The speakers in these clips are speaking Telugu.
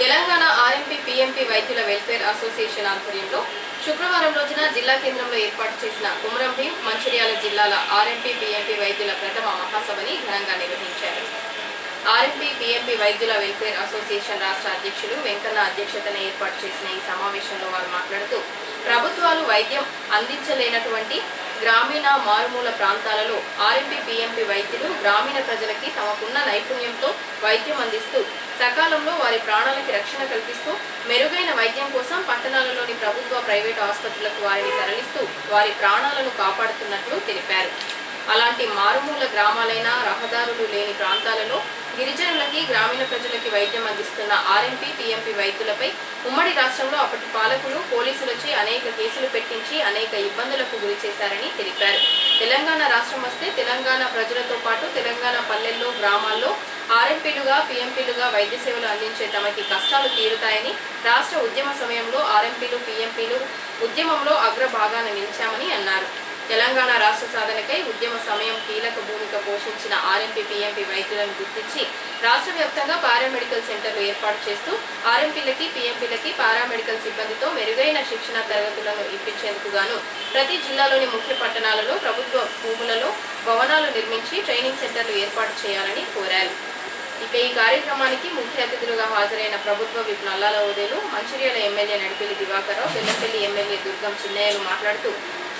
తెలంగాణ ఆర్ఎంపీ పీఎంపీ వైద్యుల వెల్ఫేర్ అసోసియేషన్ ఆధ్వర్యంలో శుక్రవారం రోజున జిల్లా కేంద్రంలో ఏర్పాటు చేసిన కుమరం భీం మంచిర్యాల జిల్లాల ఆర్ఎంపీ పీఎంపీ వైద్యుల ప్రథమ మహాసభని ఘనంగా నిర్వహించారు. ఆర్ఎంపీ పీఎంపీ వైద్యుల వెల్ఫేర్ అసోసియేషన్ రాష్ట్ర అధ్యక్షులు వెంకన్న అధ్యక్షతన ఏర్పాటు చేసిన ఈ సమావేశంలో వారు మాట్లాడుతూ ప్రభుత్వాలు వైద్యం అందించలేనటువంటి గ్రామీణ మారుమూల ప్రాంతాలలో ఆర్ఎంపీ పీఎంపీ వైద్యులు గ్రామీణ ప్రజలకి తమకున్న నైపుణ్యంతో వైద్యం అందిస్తూ సకాలంలో వారి ప్రాణాలకి రక్షణ కల్పిస్తూ మెరుగైన వైద్యం కోసం పట్టణాలలోని ప్రభుత్వ ప్రైవేటు ఆసుపత్రులకు వారిని తరలిస్తూ వారి ప్రాణాలను కాపాడుతున్నట్లు తెలిపారు. అలాంటి మారుమూల గ్రామాలైన రహదారులు లేని ప్రాంతాలలో గిరిజనులకి గ్రామీణ ప్రజలకి వైద్యం అందిస్తున్న ఆర్ఎంపీ టీఎంపీ వైద్యులపై ఉమ్మడి రాష్ట్రంలో అప్పటి పాలకులు పోలీసులచే అనేక కేసులు పెట్టించి అనేక ఇబ్బందులకు గురి చేశారని తెలిపారు. తెలంగాణ రాష్ట్రం వస్తే తెలంగాణ ప్రజలతో పాటు తెలంగాణ పల్లెల్లో గ్రామాల్లో ఆర్ఎంపీలుగా పీఎంపీలుగా వైద్య సేవలు అందించే తమకి కష్టాలు తీరుతాయని రాష్ట్ర ఉద్యమ సమయంలో ఆర్ఎంపీలు పీఎంపీలు ఉద్యమంలో అగ్రభాగాన నిలిచామని అన్నారు. తెలంగాణ రాష్ట్ర సాధనకై ఉద్యమ సమయం కీలక పోషించిన ఆర్ఎంపీ పీఎంపీ వైద్యులను గుర్తించి రాష్ట్ర వ్యాప్తంగా పారామెడికల్ సెంటర్లు ఏర్పాటు చేస్తూ ఆర్ఎంపీలకి పీఎంపీలకి పారామెడికల్ సిబ్బందితో మెరుగైన శిక్షణ తరగతులను ఇప్పించేందుకు గాను ప్రతి జిల్లాలోని ముఖ్య పట్టణాలలో ప్రభుత్వ భూములలో భవనాలు నిర్మించి ట్రైనింగ్ సెంటర్లు ఏర్పాటు చేయాలని కోరారు. ఇక ఈ కార్యక్రమానికి ముఖ్య అతిథులుగా హాజరైన ప్రభుత్వ whip Nallala Odelu Mancherial MLA Nadipelli Diwakar Rao Bellampalli MLA Durgam చిన్నయ్యలు మాట్లాడుతూ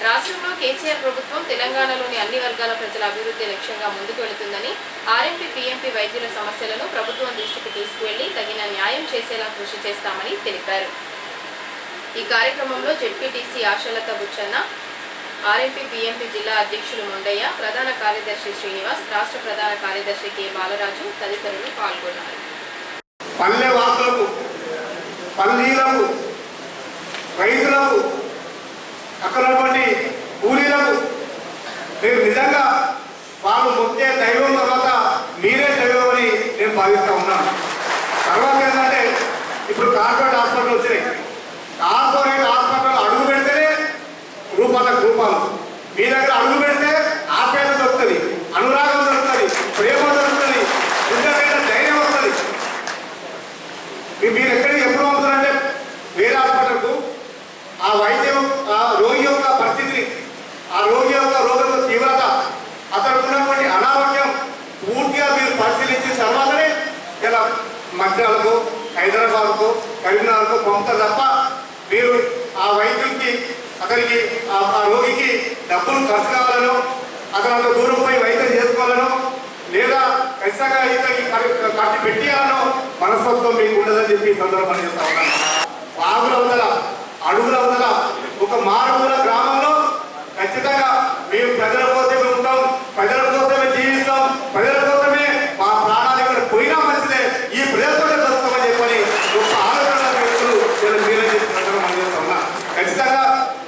రాష్ట్రంలో కేసీఆర్ ప్రభుత్వం తెలంగాణలోని అన్ని వర్గాల ప్రజల అభివృద్ధి లక్ష్యంగా ముందుకు వెళుతుందని ఆర్ఎంపీ పీఎంపీ వైద్యుల సమస్యలను ప్రభుత్వం దృష్టికి తీసుకువెళ్ళి తగిన న్యాయం చేసేలా కృషి చేస్తామని తెలిపారు. ఈ కార్యక్రమంలో ZPTC Ashalatha Buchanna RMP PMP జిల్లా అధ్యక్షులు ముండయ్య ప్రధాన కార్యదర్శి శ్రీనివాస్ రాష్ట్ర ప్రధాన కార్యదర్శి కె. బాలరాజు తదితరులు పాల్గొన్నారు. పల్లె వాసులకు పల్లీలకు రైతులకు అక్కడ ఉన్నటువంటి కూలీలకు మీరు నిజంగా వాళ్ళు మొక్కే దైవం తర్వాత మీరే దైవం అని నేను భావిస్తూ ఉన్నాను. తర్వాత ఏంటంటే ఇప్పుడు కార్పొరేట్ హాస్పిటల్ వచ్చినాయి. కార్పొరేట్ హాస్పిటల్ అడుగు పెడితేనే రూపాలకు రూపాలు. మీ దగ్గర అడుగు పెడితే ఆప్యాయత దొరుకుతుంది అనురాగం దొరుకుతుంది ప్రేమ దొరుకుతుంది ఇంతకైనా ధైర్యం వస్తుంది. మీరు ఎక్కడికి ఎప్పుడు అవుతారంటే వేరే హాస్పిటల్కు ఆ వైద్యం రోగి యొక్క పరిస్థితిని ఆ రోగి యొక్క రోగం యొక్క తీవ్రత అతనికి ఉన్నటువంటి అనారోగ్యం పూర్తిగా మీరు పరిశీలించిన తర్వాతనే ఇలా మధ్యాలకు హైదరాబాద్కు కరీంనగర్కు పంపుతారు తప్ప మీరు ఆ వైద్యుడికి అతనికి ఆ రోగికి డబ్బులు ఖర్చు కావాలను అతను అంత దూరం పోయి వైద్యం చేసుకోవాలను లేదా ఖచ్చితంగా ఇతనికి ఖర్చు పెట్టేయాలనో మనస్తత్వం మీకు ఉండదని చెప్పి ఈ సందర్భంగా చెప్తా ఉన్నాను. వాగుల అవతల అడుగుల అవతల ఒక మారుమూల గ్రామంలో ఖచ్చితంగా మేము ప్రజల కోసమే ఉంటాం ప్రజల కోసమే జీవిస్తాం ప్రజల కోసమే మా ప్రాణాలు ఇక్కడ పోయినా మంచిదే ఈ ప్రజలతోనే బతుకుతామని చెప్పని గొప్ప ఆలోచన వ్యక్తులు నేను మీరే చెప్తున్నట్టు మనం చేస్తా ఉన్నా ఖచ్చితంగా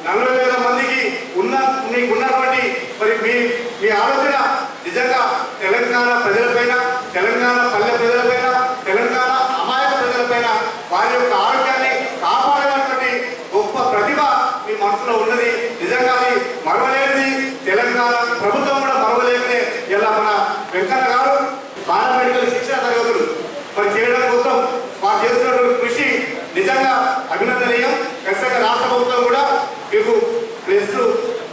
నలభై వేల మందికి ఉన్న మీకు ఉన్నటువంటి మరి మీ మీ ఆలోచన నిజంగా తెలంగాణ ప్రజలపైన తెలంగాణ పల్లె ప్రజలపైన తెలంగాణ అమాయక ప్రజలపైన వారి యొక్క ఆరోగ్యాన్ని కాపాడేటువంటి గొప్ప ప్రతిభ మీ మనసులో ఉన్నది నిజంగా అది మరవలేనిది తెలంగాణ ప్రభుత్వం కూడా మరవలేనిదే ఇలా మన వెంకన్న గారు పారామెడికల్ శిక్షణ తరగతులు. మరి చేయడం కోసం వారు చేస్తున్నటువంటి కృషి నిజంగా అభినందనీయం. ఖచ్చితంగా రాష్ట్ర ప్రభుత్వం కూడా మీకు ప్లేస్లు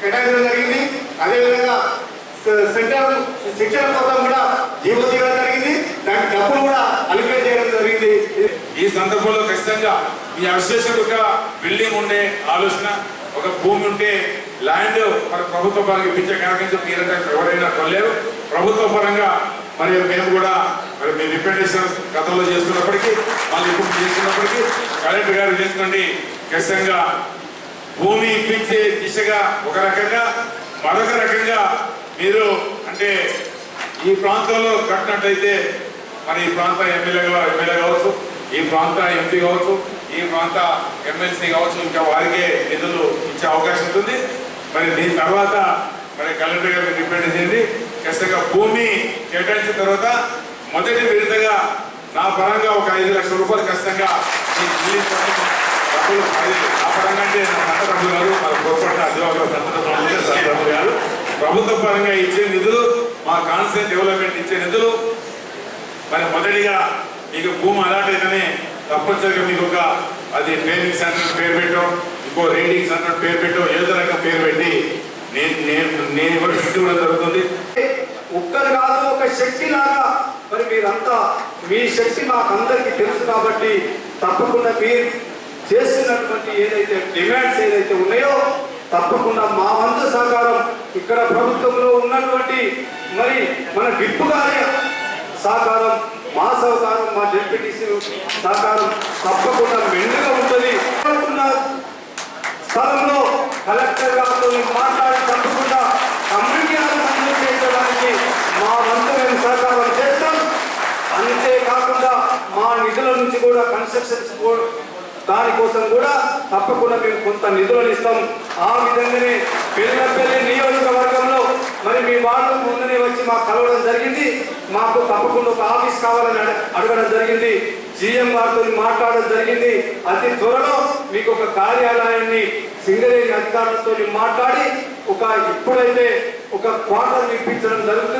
కేటాయించడం జరిగింది. అదేవిధంగా సెంటర్ శిక్షణ కోసం కూడా జీవో తీయడం జరిగింది. దానికి డబ్బులు కూడా అలికేట్ చేయడం జరిగింది. ఈ సందర్భంలో ఖచ్చితంగా ఈ అసోసియేషన్ ఒక బిల్డింగ్ ఉండే ఆలోచన ఒక భూమి ఉంటే ల్యాండ్ మన ప్రభుత్వ పరంగా ఇప్పించే కనుక మీరంటే ఎవరైనా కొనలేరు. ప్రభుత్వ పరంగా మరి మేము కూడా మరి మేము రిప్రజెంటేషన్ గతంలో చేసుకున్నప్పటికీ మళ్ళీ ఇప్పుడు చేసుకున్నప్పటికీ కలెక్టర్ గారు చేసుకోండి ఖచ్చితంగా భూమి ఇప్పించే దిశగా ఒక రకంగా మరొక రకంగా మీరు అంటే ఈ ప్రాంతంలో కట్టినట్టయితే మరి ఈ ప్రాంత ఎమ్మెల్యేగా ఎమ్మెల్యే కావచ్చు ఈ ప్రాంత ఎంపీ కావచ్చు ఈ ప్రాంత ఎమ్మెల్సీ కావచ్చు ఇంకా వారికే నిధులు ఇచ్చే అవకాశం ఉంటుంది. మరి దీని తర్వాత మరి కలెక్టర్ గారు డిపెండ్ చేయండి ఖచ్చితంగా భూమి కేటాయించిన తర్వాత మొదటి విడతగా నా పరంగా ఒక ఐదు లక్షల రూపాయలు ఖచ్చితంగా డబ్బులు ఆ పరంగా అంటే నా గారు డబ్బులు మన పొరపాటు అధికారుల సొంత ప్రభుత్వ పరంగా ఇచ్చే నిధులు మా కాన్సెంట్ డెవలప్మెంట్ ఇచ్చే నిధులు మరి మొదటిగా మీకు భూమి అలాట్ అయితేనే తప్ప మీకు ఒక అది ట్రైనింగ్ సెంటర్ పేరు పెట్టడం ఇంకో రీడింగ్ అన్నట్టు పేరు పెట్టాం ఏదో రకం పేరు పెట్టి. నేను నేను నేను ఇవ్వడం కూడా జరుగుతుంది ఒక్కరు కాదు ఒక శక్తి లాగా. మరి మీరంతా మీ శక్తి మాకందరికీ తెలుసు కాబట్టి తప్పకుండా మీరు చేస్తున్నటువంటి ఏదైతే డిమాండ్స్ ఏదైతే ఉన్నాయో తప్పకుండా మా వంతు సహకారం ఇక్కడ ప్రభుత్వంలో ఉన్నటువంటి మరి మన విప్పు గారి సహకారం మా సహకారం మా డిప్యూటీసీ సహకారం తప్పకుండా మెండుగా ఉంటుంది. స్థలంలో కలెక్టర్ గారితో మాట్లాడి తప్పకుండా కమ్యూనిటీ మంజూరు చేయడానికి మా వంతు మేము సహకారం చేస్తాం. అంతేకాకుండా మా నిధుల నుంచి కూడా కన్స్ట్రక్షన్స్ దానికోసం కూడా తప్పకుండా మేము కొంత నిధులను ఇస్తాం. ఆ విధంగానే పెళ్ళపల్లి నియోజకవర్గంలో మరి మీ వాళ్ళు ముందునే వచ్చి మాకు కలవడం జరిగింది. మాకు తప్పకుండా ఒక ఆఫీస్ కావాలని అడగడం జరిగింది. జిఎం గారితో మాట్లాడడం జరిగింది. అతి త్వరలో మీకు ఒక కార్యాలయాన్ని సింగరేణి అధికారులతో మాట్లాడి ఒక ఇప్పుడైతే ఒక క్వార్టర్ ఇప్పించడం జరుగుతుంది.